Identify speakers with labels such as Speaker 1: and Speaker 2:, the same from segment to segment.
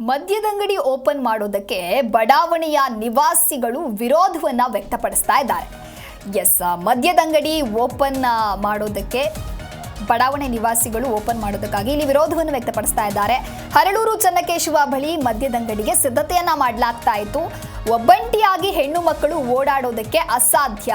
Speaker 1: ಮದ್ಯದಂಗಡಿ open ಮಾಡೋದಕ್ಕೆ ಬಡಾವಣೆಯ ನಿವಾಸಿಗಳು ವಿರೋಧವನ್ನು ವ್ಯಕ್ತಪಡಿಸ್ತಾ ಇದ್ದಾರೆ. ಎಸ್ ಮದ್ಯದಂಗಡಿ ಓಪನ್ ಮಾಡೋದಕ್ಕೆ ಬಡಾವಣೆ ನಿವಾಸಿಗಳು ಓಪನ್ ಮಾಡೋದಕ್ಕಾಗಿ ಇಲ್ಲಿ ವಿರೋಧವನ್ನು ವ್ಯಕ್ತಪಡಿಸ್ತಾ ಇದ್ದಾರೆ. ಹರಳೂರು ಚನ್ನಕೇಶವ ಬಳಿ ಮದ್ಯದಂಗಡಿಗೆ ಸಿದ್ಧತೆಯನ್ನ ಮಾಡಲಾಗ್ತಾ ಇತ್ತು. ಒಬ್ಬಂಟಿಯಾಗಿ ಹೆಣ್ಣು ಮಕ್ಕಳು ಓಡಾಡೋದಕ್ಕೆ ಅಸಾಧ್ಯ.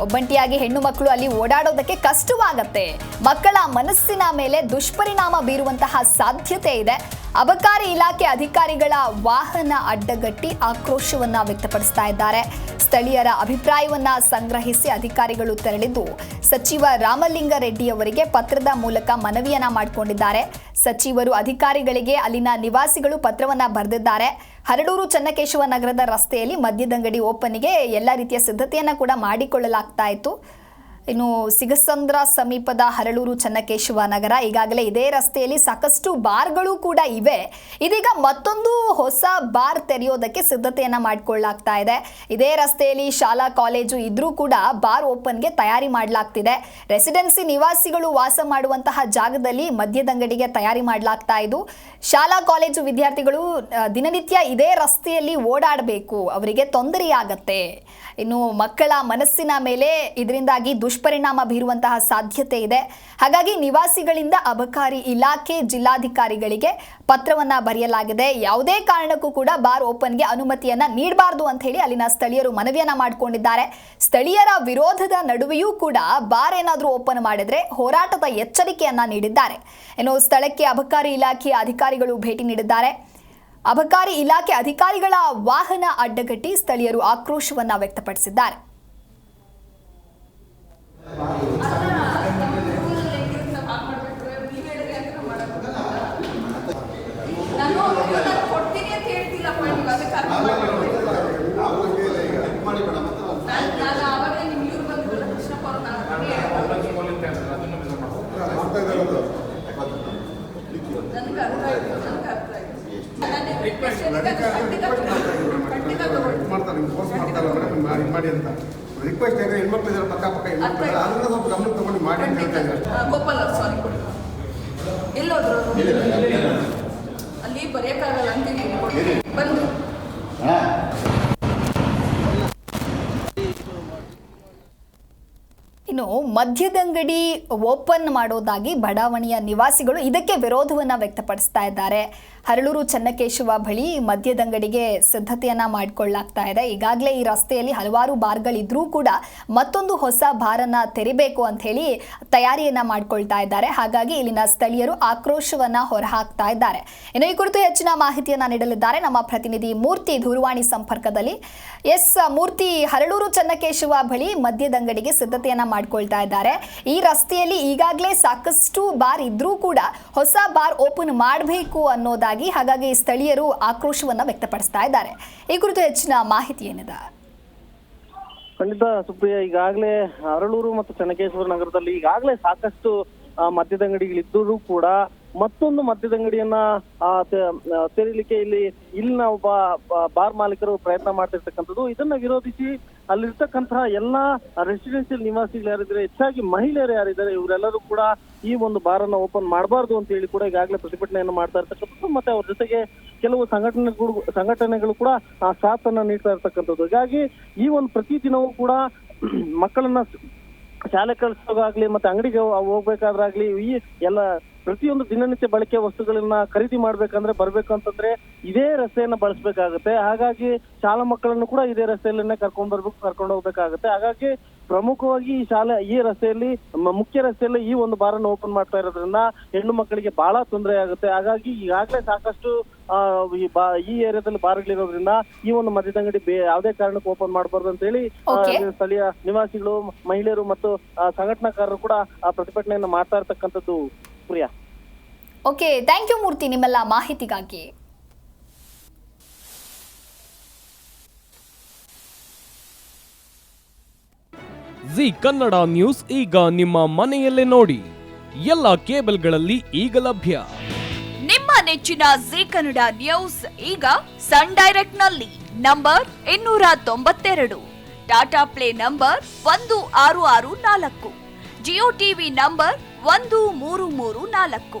Speaker 1: ಒಬ್ಬಂಟಿಯಾಗಿ ಹೆಣ್ಣು ಮಕ್ಕಳು ಅಲ್ಲಿ ಓಡಾಡೋದಕ್ಕೆ ಕಷ್ಟವಾಗತ್ತೆ. ಮಕ್ಕಳ ಮನಸ್ಸಿನ ಮೇಲೆ ದುಷ್ಪರಿಣಾಮ ಬೀರುವಂತಹ ಸಾಧ್ಯತೆ ಇದೆ. ಅಬಕಾರಿ ಇಲಾಖೆ ಅಧಿಕಾರಿಗಳ ವಾಹನ ಅಡ್ಡಗಟ್ಟಿ ಆಕ್ರೋಶವನ್ನ ವ್ಯಕ್ತಪಡಿಸ್ತಾ ಇದ್ದಾರೆ. ಸ್ಥಳೀಯರ ಅಭಿಪ್ರಾಯವನ್ನ ಸಂಗ್ರಹಿಸಿ ಅಧಿಕಾರಿಗಳು ತೆರಳಿದ್ದು, ಸಚಿವ ರಾಮಲಿಂಗಾರೆಡ್ಡಿ ಅವರಿಗೆ ಪತ್ರದ ಮೂಲಕ ಮನವಿಯನ್ನ ಮಾಡಿಕೊಂಡಿದ್ದಾರೆ. ಸಚಿವರು ಅಧಿಕಾರಿಗಳಿಗೆ ಅಲ್ಲಿನ ನಿವಾಸಿಗಳು ಪತ್ರವನ್ನ ಬರೆದಿದ್ದಾರೆ. ಹರಡೂರು ಚನ್ನಕೇಶವ ನಗರದ ರಸ್ತೆಯಲ್ಲಿ ಮದ್ಯದಂಗಡಿ ಓಪನ್ಗೆ ಎಲ್ಲ ರೀತಿಯ ಸಿದ್ಧತೆಯನ್ನ ಕೂಡ ಮಾಡಿಕೊಳ್ಳಲಾಗ್ತಾ ಇತ್ತು. ಇನ್ನು ಸಿಗಸಂದ್ರ ಸಮೀಪದ ಹರಳೂರು ಚನ್ನಕೇಶವ ನಗರ ಈಗಾಗಲೇ ಇದೇ ರಸ್ತೆಯಲ್ಲಿ ಸಾಕಷ್ಟು ಬಾರ್ಗಳು ಕೂಡ ಇವೆ. ಇದೀಗ ಮತ್ತೊಂದು ಹೊಸ ಬಾರ್ ತೆರೆಯೋದಕ್ಕೆ ಸಿದ್ಧತೆಯನ್ನ ಮಾಡಿಕೊಳ್ಳಲಾಗ್ತಾ ಇದೆ. ಇದೇ ರಸ್ತೆಯಲ್ಲಿ ಶಾಲಾ, ಕಾಲೇಜು ಇದ್ರೂ ಕೂಡ ಬಾರ್ ಓಪನ್ಗೆ ತಯಾರಿ ಮಾಡಲಾಗ್ತಿದೆ. ರೆಸಿಡೆನ್ಸಿ ನಿವಾಸಿಗಳು ವಾಸ ಮಾಡುವಂತಹ ಜಾಗದಲ್ಲಿ ಮದ್ಯದಂಗಡಿಗೆ ತಯಾರಿ ಮಾಡಲಾಗ್ತಾ ಇದ್ದು ಶಾಲಾ, ಕಾಲೇಜು ವಿದ್ಯಾರ್ಥಿಗಳು ದಿನನಿತ್ಯ ಇದೇ ರಸ್ತೆಯಲ್ಲಿ ಓಡಾಡಬೇಕು. ಅವರಿಗೆ ತೊಂದರೆಯಾಗತ್ತೆ. ಇನ್ನು ಮಕ್ಕಳ ಮನಸ್ಸಿನ ಮೇಲೆ ಇದರಿಂದಾಗಿ ದುಷ್ಪರಿಣಾಮ ಬೀರುವಂತಹ ಸಾಧ್ಯತೆ ಇದೆ. ಹಾಗಾಗಿ ನಿವಾಸಿಗಳಿಂದ ಅಬಕಾರಿ ಇಲಾಖೆ ಜಿಲ್ಲಾಧಿಕಾರಿಗಳಿಗೆ ಪತ್ರವನ್ನ ಬರೆಯಲಾಗಿದೆ. ಯಾವುದೇ ಕಾರಣಕ್ಕೂ ಕೂಡ ಬಾರ್ ಓಪನ್ಗೆ ಅನುಮತಿಯನ್ನ ನೀಡಬಾರದು ಅಂತ ಹೇಳಿ ಅಲ್ಲಿನ ಸ್ಥಳೀಯರು ಮನವಿಯನ್ನ ಮಾಡಿಕೊಂಡಿದ್ದಾರೆ. ಸ್ಥಳೀಯರ ವಿರೋಧದ ನಡುವೆಯೂ ಕೂಡ ಬಾರ್ ಏನಾದರೂ ಓಪನ್ ಮಾಡಿದ್ರೆ ಹೋರಾಟದ ಎಚ್ಚರಿಕೆಯನ್ನ ನೀಡಿದ್ದಾರೆ. ಇನ್ನು ಸ್ಥಳಕ್ಕೆ ಅಬಕಾರಿ ಇಲಾಖೆಯ ಅಧಿಕಾರಿಗಳು ಭೇಟಿ ನೀಡಿದ್ದಾರೆ. ಅಬಕಾರಿ ಇಲಾಖೆ ಅಧಿಕಾರಿಗಳ ವಾಹನ ಅಡ್ಡಗಟ್ಟಿ ಸ್ಥಳೀಯರು ಆಕ್ರೋಶವನ್ನ ವ್ಯಕ್ತಪಡಿಸಿದ್ದಾರೆ.
Speaker 2: ಮಾಡ್ತಾರೆ ನಿಮ್ಗೆ ಫೋರ್ಸ್ ಮಾಡ್ತಾರಲ್ಲ ಮೇಡಮ್ ಮಾಡಿ ಮಾಡಿ ಅಂತ ರಿಕ್ವೆಸ್ಟ್ ಯಾಕಂದ್ರೆ ಹೆಣ್ಮಕ್ಳು ಇದ್ದಾರೆ ಪಕ್ಕ ಪಕ್ಕ ಹೆಣ್ಮಕ್ಳು. ಅದನ್ನ ಸ್ವಲ್ಪ ಗಮನ ತಗೊಂಡು ಮಾಡಿ ಅಂತ ಹೇಳ್ತಾ ಇದ್ದಾರೆ
Speaker 3: ಗೋಪಾಲ್ ಅವ್ರು ಸಾರಿ ಎಲ್ಲೋದ್ರು? ಅಲ್ಲಿ ಬರೆಯಕ್ಕಾಗಲ್ಲ ಅಂತೀನಿ ಬಂದು.
Speaker 1: ಇನ್ನು ಮದ್ಯದಂಗಡಿ ಓಪನ್ ಮಾಡೋದಾಗಿ ಬಡಾವಣೆಯ ನಿವಾಸಿಗಳು ಇದಕ್ಕೆ ವಿರೋಧವನ್ನು ವ್ಯಕ್ತಪಡಿಸ್ತಾ ಇದ್ದಾರೆ. ಹರಳೂರು ಚನ್ನಕೇಶವ ಬಳಿ ಮದ್ಯದಂಗಡಿಗೆ ಸಿದ್ಧತೆಯನ್ನು ಮಾಡಿಕೊಳ್ಳಾಗ್ತಾ ಇದೆ. ಈಗಾಗಲೇ ಈ ರಸ್ತೆಯಲ್ಲಿ ಹಲವಾರು ಬಾರ್ಗಳಿದ್ರೂ ಕೂಡ ಮತ್ತೊಂದು ಹೊಸ ಬಾರನ್ನ ತೆರಿಬೇಕು ಅಂತ ಹೇಳಿ ತಯಾರಿಯನ್ನ ಮಾಡ್ಕೊಳ್ತಾ ಇದ್ದಾರೆ. ಹಾಗಾಗಿ ಇಲ್ಲಿನ ಸ್ಥಳೀಯರು ಆಕ್ರೋಶವನ್ನ ಹೊರಹಾಕ್ತಾ ಇದ್ದಾರೆ. ಇನ್ನು ಈ ಕುರಿತು ಹೆಚ್ಚಿನ ಮಾಹಿತಿಯನ್ನ ನೀಡಲಿದ್ದಾರೆ ನಮ್ಮ ಪ್ರತಿನಿಧಿ ಮೂರ್ತಿ ದೂರವಾಣಿ ಸಂಪರ್ಕದಲ್ಲಿ. ಎಸ್, ಮೂರ್ತಿ, ಹರಳೂರು ಚನ್ನಕೇಶವ ಬಳಿ ಮದ್ಯದಂಗಡಿಗೆ ಸಿದ್ಧತೆಯನ್ನ ಮಾಡ್ಕೊಳ್ತಾ ಇದ್ದಾರೆ. ಈ ರಸ್ತೆಯಲ್ಲಿ ಈಗಾಗಲೇ ಸಾಕಷ್ಟು ಬಾರ್ ಇದ್ರೂ ಕೂಡ ಹೊಸ ಬಾರ್ ಓಪನ್ ಮಾಡಬೇಕು ಅನ್ನೋದಾಗಿ ಹಾಗಾಗಿ ಸ್ಥಳೀಯರು ಆಕ್ರೋಶವನ್ನ ವ್ಯಕ್ತಪಡಿಸ್ತಾ ಇದ್ದಾರೆ. ಈ ಕುರಿತು ಹೆಚ್ಚಿನ ಮಾಹಿತಿ ಏನಿದೆ?
Speaker 4: ಖಂಡಿತ ಸುಪ್ರಿಯ, ಈಗಾಗಲೇ ಅರಳೂರು ಮತ್ತು ಚನ್ನಕೇಶ್ವರ ನಗರದಲ್ಲಿ ಈಗಾಗಲೇ ಸಾಕಷ್ಟು ಮದ್ಯದಂಗಡಿಗಳಿದ್ದರೂ ಕೂಡ ಮತ್ತೊಂದು ಮದ್ಯದಂಗಡಿಯನ್ನ ತೆರೀಲಿಕ್ಕೆ ಇಲ್ಲಿ, ಇಲ್ಲಿನ ಒಬ್ಬ ಬಾರ್ ಮಾಲೀಕರು ಪ್ರಯತ್ನ ಮಾಡ್ತಿರ್ತಕ್ಕಂಥದ್ದು. ಇದನ್ನ ವಿರೋಧಿಸಿ ಅಲ್ಲಿರ್ತಕ್ಕಂತಹ ಎಲ್ಲಾ ರೆಸಿಡೆನ್ಸಿಯಲ್ ನಿವಾಸಿಗಳು ಯಾರಿದ್ದಾರೆ, ಹೆಚ್ಚಾಗಿ ಮಹಿಳೆಯರು ಯಾರಿದ್ದಾರೆ, ಇವರೆಲ್ಲರೂ ಕೂಡ ಈ ಒಂದು ಬಾರ್ ಅನ್ನ ಓಪನ್ ಮಾಡಬಾರ್ದು ಅಂತ ಹೇಳಿ ಕೂಡ ಈಗಾಗಲೇ ಪ್ರತಿಭಟನೆಯನ್ನು ಮಾಡ್ತಾ ಇರ್ತಕ್ಕಂಥದ್ದು. ಮತ್ತೆ ಅವ್ರ ಜೊತೆಗೆ ಕೆಲವು ಸಂಘಟನೆಗಳು ಸಂಘಟನೆಗಳು ಕೂಡ, ಆ, ಸಾಥನ್ನ ನೀಡ್ತಾ ಇರ್ತಕ್ಕಂಥದ್ದು. ಹೀಗಾಗಿ ಈ ಒಂದು ಪ್ರತಿ ದಿನವೂ ಕೂಡ ಮಕ್ಕಳನ್ನ ಶಾಲೆ ಕಳಿಸೋದಾಗ್ಲಿ, ಮತ್ತೆ ಅಂಗಡಿಗೆ ಹೋಗ್ಬೇಕಾದ್ರಾಗ್ಲಿ, ಈ ಎಲ್ಲ ಪ್ರತಿಯೊಂದು ದಿನನಿತ್ಯ ಬಳಕೆ ವಸ್ತುಗಳನ್ನ ಖರೀದಿ ಮಾಡ್ಬೇಕಂದ್ರೆ ಬರ್ಬೇಕು ಅಂತಂದ್ರೆ ಇದೇ ರಸ್ತೆಯನ್ನ ಬಳಸಬೇಕಾಗುತ್ತೆ. ಹಾಗಾಗಿ ಶಾಲಾ ಮಕ್ಕಳನ್ನು ಕೂಡ ಇದೇ ರಸ್ತೆಯಲ್ಲೇ ಕರ್ಕೊಂಡ್ ಬರ್ಬೇಕು ಕರ್ಕೊಂಡು ಹೋಗ್ಬೇಕಾಗುತ್ತೆ. ಹಾಗಾಗಿ ಪ್ರಮುಖವಾಗಿ ಈ ಶಾಲೆ ಈ ರಸ್ತೆಯಲ್ಲಿ ಮುಖ್ಯ ರಸ್ತೆಯಲ್ಲಿ ಈ ಒಂದು ಬಾರನ್ನು ಓಪನ್ ಮಾಡ್ತಾ ಇರೋದ್ರಿಂದ ಹೆಣ್ಣು ಮಕ್ಕಳಿಗೆ ಬಹಳ ತೊಂದರೆ ಆಗುತ್ತೆ. ಹಾಗಾಗಿ ಈಗಾಗಲೇ ಸಾಕಷ್ಟು ಈ ಏರಿಯಾದಲ್ಲಿ ಬಾರ್ಗಳಿರೋದ್ರಿಂದ ಈ ಒಂದು ಮದ್ಯದಂಗಡಿ ಯಾವುದೇ ಕಾರಣಕ್ಕೂ ಓಪನ್ ಮಾಡಬಾರ್ದು ಅಂತ ಹೇಳಿ ಸ್ಥಳೀಯ ನಿವಾಸಿಗಳು ಮಹಿಳೆಯರು ಮತ್ತು ಸಂಘಟನಾಕಾರರು ಕೂಡ ಆ ಪ್ರತಿಭಟನೆಯನ್ನು ಮಾಡ್ತಾ ಇರ್ತಕ್ಕಂಥದ್ದು Priya.
Speaker 1: Okay thank you Murthy ನಿಮ್ಮೆಲ್ಲ ಮಾಹಿತಿಗಾಗಿ.
Speaker 5: ಜಿ ಕನ್ನಡ ನ್ಯೂಸ್ ಈಗ ನಿಮ್ಮ ಮನೆಯಲ್ಲೇ ನೋಡಿ. ಎಲ್ಲ ಕೇಬಲ್ಗಳಲ್ಲಿ ಈಗ ಲಭ್ಯ.
Speaker 6: ನಿಮ್ಮ ನೆಚ್ಚಿನ ಜಿ ಕನ್ನಡ ನ್ಯೂಸ್ ಈಗ ಸನ್ ಡೈರೆಕ್ಟ್ನಲ್ಲಿ ನಂಬರ್ ಇನ್ನೂರ ತೊಂಬತ್ತೆರಡು. ಟಾಟಾ ಪ್ಲೇ ನಂಬರ್ ಒಂದು ಆರು ಆರು ನಾಲ್ಕು. ಜಿಯೋ ಟಿವಿ ನಂಬರ್ ಒಂದು ಮೂರು ಮೂರು ನಾಲ್ಕು.